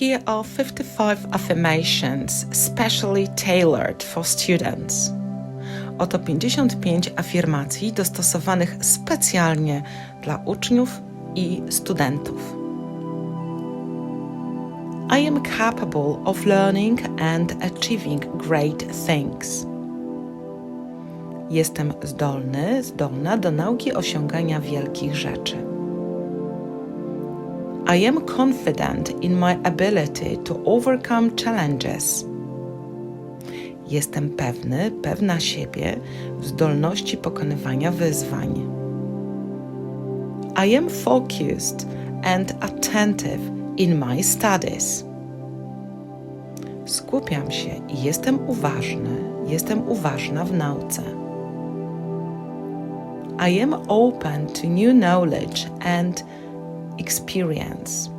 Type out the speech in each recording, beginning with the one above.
Here are 55 affirmations specially tailored for students. Oto 55 afirmacji dostosowanych specjalnie dla uczniów i studentów. I am capable of learning and achieving great things. Jestem zdolny, zdolna do nauki osiągania wielkich rzeczy. I am confident in my ability to overcome challenges. Jestem pewny, pewna siebie w zdolności pokonywania wyzwań. I am focused and attentive in my studies. Skupiam się i jestem uważny, jestem uważna w nauce. I am open to new knowledge and experience.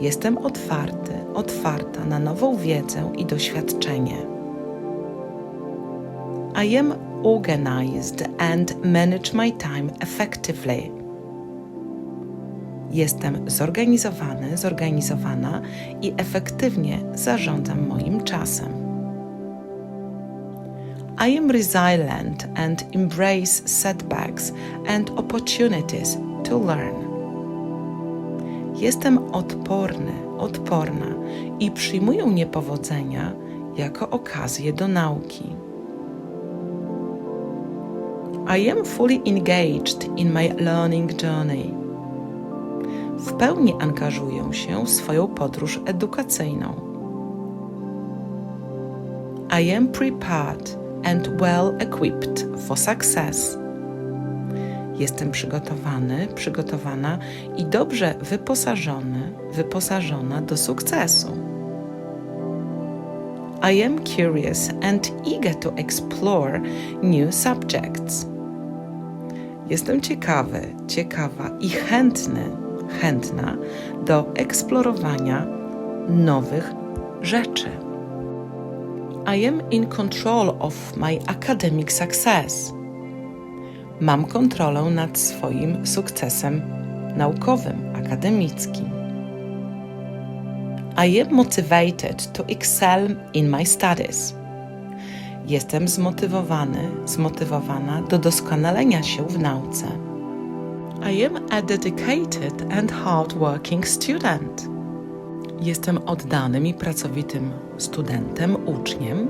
Jestem otwarty, otwarta na nową wiedzę i doświadczenie. I am organized and manage my time effectively. Jestem zorganizowany, zorganizowana i efektywnie zarządzam moim czasem. I am resilient and embrace setbacks and opportunities to learn. Jestem odporny, odporna i przyjmuję niepowodzenia jako okazję do nauki. I am fully engaged in my learning journey. W pełni angażuję się w swoją podróż edukacyjną. I am prepared and well equipped for success. Jestem przygotowany, przygotowana i dobrze wyposażony, wyposażona do sukcesu. I am curious and eager to explore new subjects. Jestem ciekawy, ciekawa i chętny, chętna do eksplorowania nowych rzeczy. I am in control of my academic success. Mam kontrolę nad swoim sukcesem naukowym, akademickim. I am motivated to excel in my studies. Jestem zmotywowany, zmotywowana do doskonalenia się w nauce. I am a dedicated and hardworking student. Jestem oddanym i pracowitym studentem, uczniem.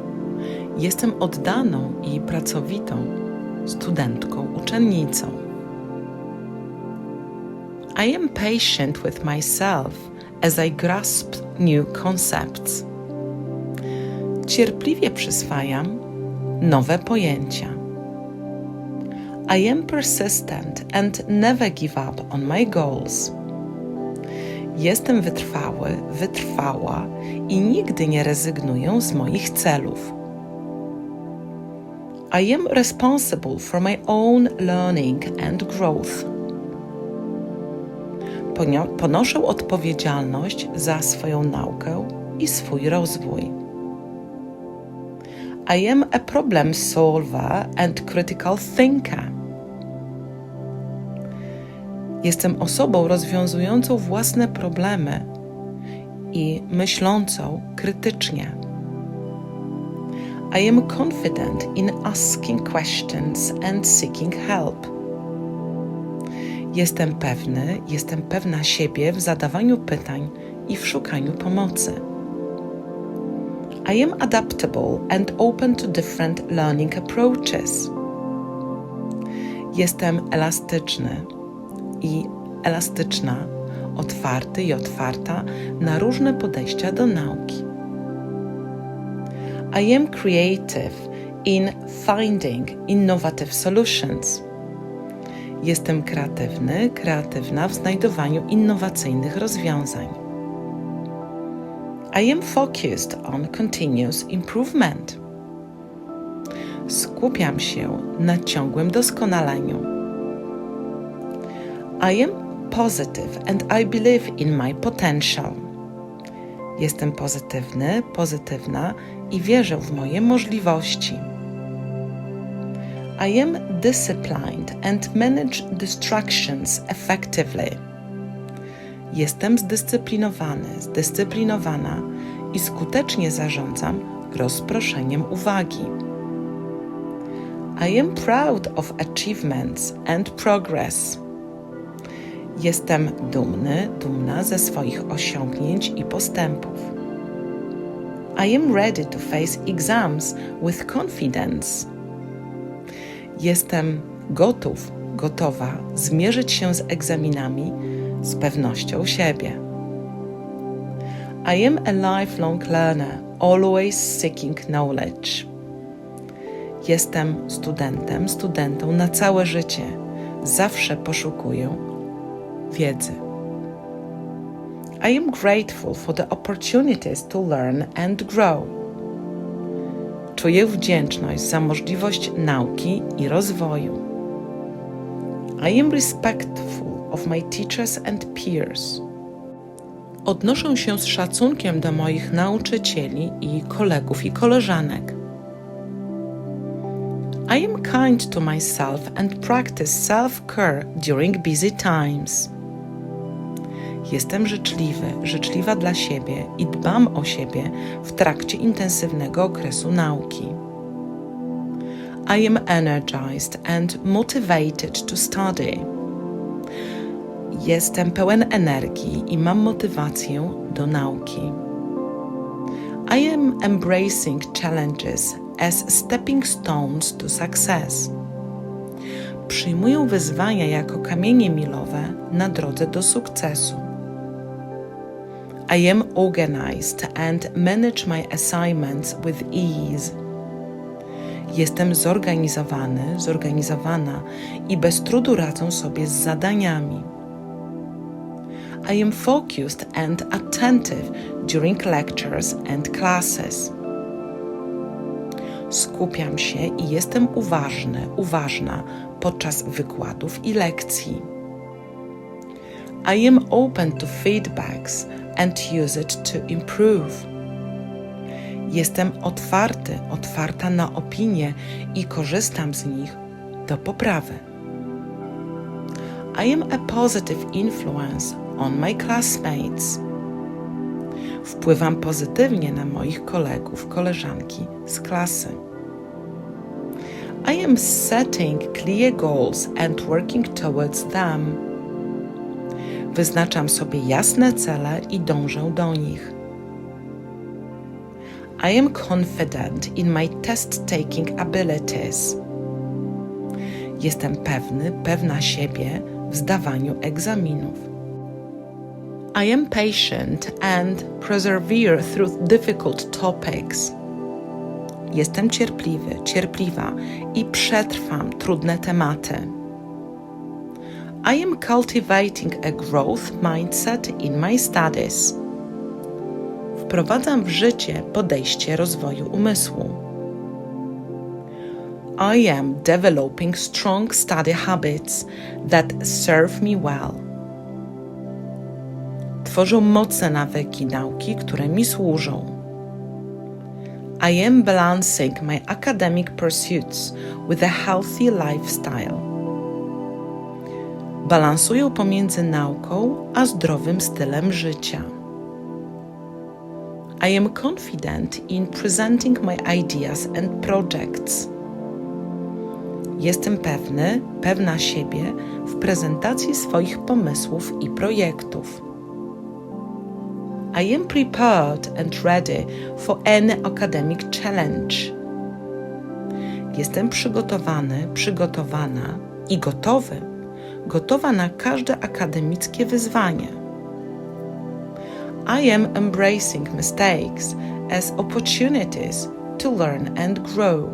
Jestem oddaną i pracowitą studentką, uczennicą. I am patient with myself as I grasp new concepts. Cierpliwie przyswajam nowe pojęcia. I am persistent and never give up on my goals. Jestem wytrwały, wytrwała i nigdy nie rezygnuję z moich celów. I am responsible for my own learning and growth. Ponoszę odpowiedzialność za swoją naukę i swój rozwój. I am a problem solver and critical thinker. Jestem osobą rozwiązującą własne problemy i myślącą krytycznie. I am confident in asking questions and seeking help. Jestem pewny, jestem pewna siebie w zadawaniu pytań i w szukaniu pomocy. I am adaptable and open to different learning approaches. Jestem elastyczny i elastyczna, otwarty i otwarta na różne podejścia do nauki. I am creative in finding innovative solutions. Jestem kreatywny, kreatywna w znajdowaniu innowacyjnych rozwiązań. I am focused on continuous improvement. Skupiam się na ciągłym doskonaleniu. I am positive and I believe in my potential. Jestem pozytywny, pozytywna i wierzę w moje możliwości. I am disciplined and manage distractions effectively. Jestem zdyscyplinowany, zdyscyplinowana i skutecznie zarządzam rozproszeniem uwagi. I am proud of achievements and progress. Jestem dumny, dumna ze swoich osiągnięć i postępów. I am ready to face exams with confidence. Jestem gotów, gotowa zmierzyć się z egzaminami z pewnością siebie. I am a lifelong learner, always seeking knowledge. Jestem studentem, studentą na całe życie. Zawsze poszukuję wiedzy. I am grateful for the opportunities to learn and grow. Czuję wdzięczność za możliwość nauki i rozwoju. I am respectful of my teachers and peers. Odnoszę się z szacunkiem do moich nauczycieli i kolegów i koleżanek. I am kind to myself and practice self-care during busy times. Jestem życzliwy, życzliwa dla siebie i dbam o siebie w trakcie intensywnego okresu nauki. I am energized and motivated to study. Jestem pełen energii i mam motywację do nauki. I am embracing challenges as stepping stones to success. Przyjmuję wyzwania jako kamienie milowe na drodze do sukcesu. I am organized and manage my assignments with ease. Jestem zorganizowany, zorganizowana i bez trudu radzę sobie z zadaniami. I am focused and attentive during lectures and classes. Skupiam się i jestem uważny, uważna podczas wykładów i lekcji. I am open to feedbacks and use it to improve. Jestem otwarty, otwarta na opinie i korzystam z nich do poprawy. I am a positive influence on my classmates. Wpływam pozytywnie na moich kolegów, koleżanki z klasy. I am setting clear goals and working towards them. Wyznaczam sobie jasne cele i dążę do nich. I am confident in my test taking abilities. Jestem pewny, pewna siebie w zdawaniu egzaminów. I am patient and persevere through difficult topics. Jestem cierpliwy, cierpliwa i przetrwam trudne tematy. I am cultivating a growth mindset in my studies. Wprowadzam w życie podejście rozwoju umysłu. I am developing strong study habits that serve me well tworzą mocne nawyki nauki, które mi służą. I am balancing my academic pursuits with a healthy lifestyle. Balansuję pomiędzy nauką a zdrowym stylem życia. I am confident in presenting my ideas and projects. Jestem pewny, pewna siebie w prezentacji swoich pomysłów i projektów. I am prepared and ready for any academic challenge. Jestem przygotowany, przygotowana i gotowy, gotowa na każde akademickie wyzwanie. I am embracing mistakes as opportunities to learn and grow.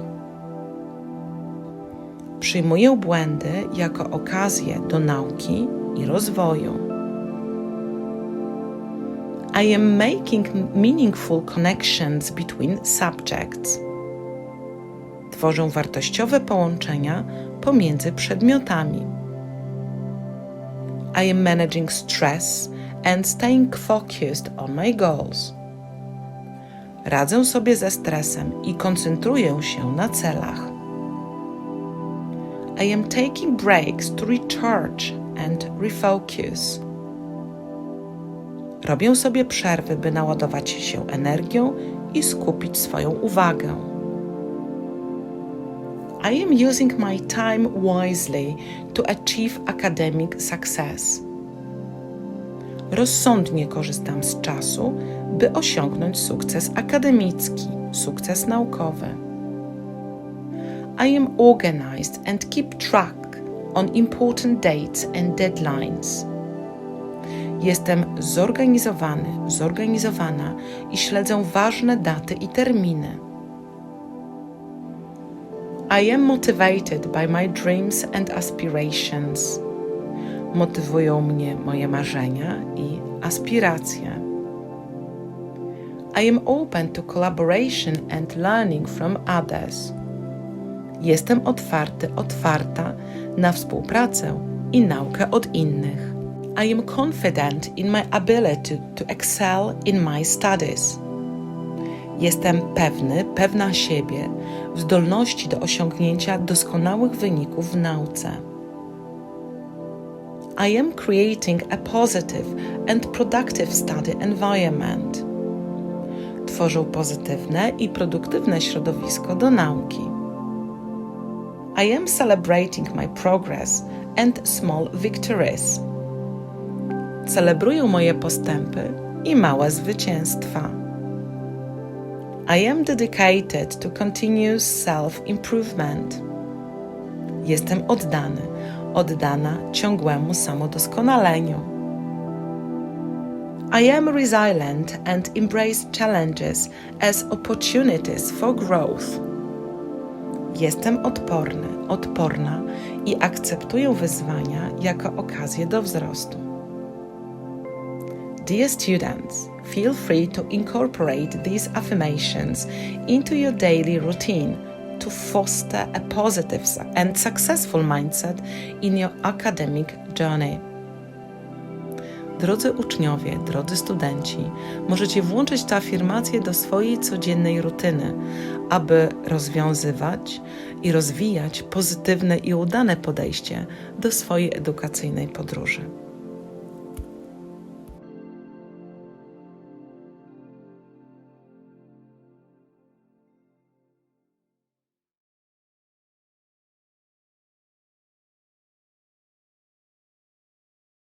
Przyjmuję błędy jako okazję do nauki i rozwoju. I am making meaningful connections between subjects. Tworzę wartościowe połączenia pomiędzy przedmiotami. I am managing stress and staying focused on my goals. Radzę sobie ze stresem i koncentruję się na celach. I am taking breaks to recharge and refocus Robię sobie przerwy, by naładować się energią i skupić swoją uwagę. I am using my time wisely to achieve academic success. Rozsądnie korzystam z czasu, by osiągnąć sukces akademicki, sukces naukowy. I am organized and keep track on important dates and deadlines. Jestem zorganizowany, zorganizowana i śledzę ważne daty i terminy. I am motivated by my dreams and aspirations. Motywują mnie moje marzenia i aspiracje. I am open to collaboration and learning from others. Jestem otwarty, otwarta na współpracę i naukę od innych. I am confident in my ability to excel in my studies. Jestem pewny, pewna siebie w zdolności do osiągnięcia doskonałych wyników w nauce. I am creating a positive and productive study environment. Tworzę pozytywne i produktywne środowisko do nauki. I am celebrating my progress and small victories. Celebruję moje postępy i małe zwycięstwa. I am dedicated to continuous self improvement. Jestem oddany, oddana ciągłemu samodoskonaleniu. I am resilient and embrace challenges as opportunities for growth. Jestem odporny, odporna i akceptuję wyzwania jako okazję do wzrostu. Dear students, feel free to incorporate these affirmations into your daily routine to foster a positive and successful mindset in your academic journey. Drodzy uczniowie, drodzy studenci, możecie włączyć te afirmacje do swojej codziennej rutyny, aby rozwiązywać i rozwijać pozytywne i udane podejście do swojej edukacyjnej podróży.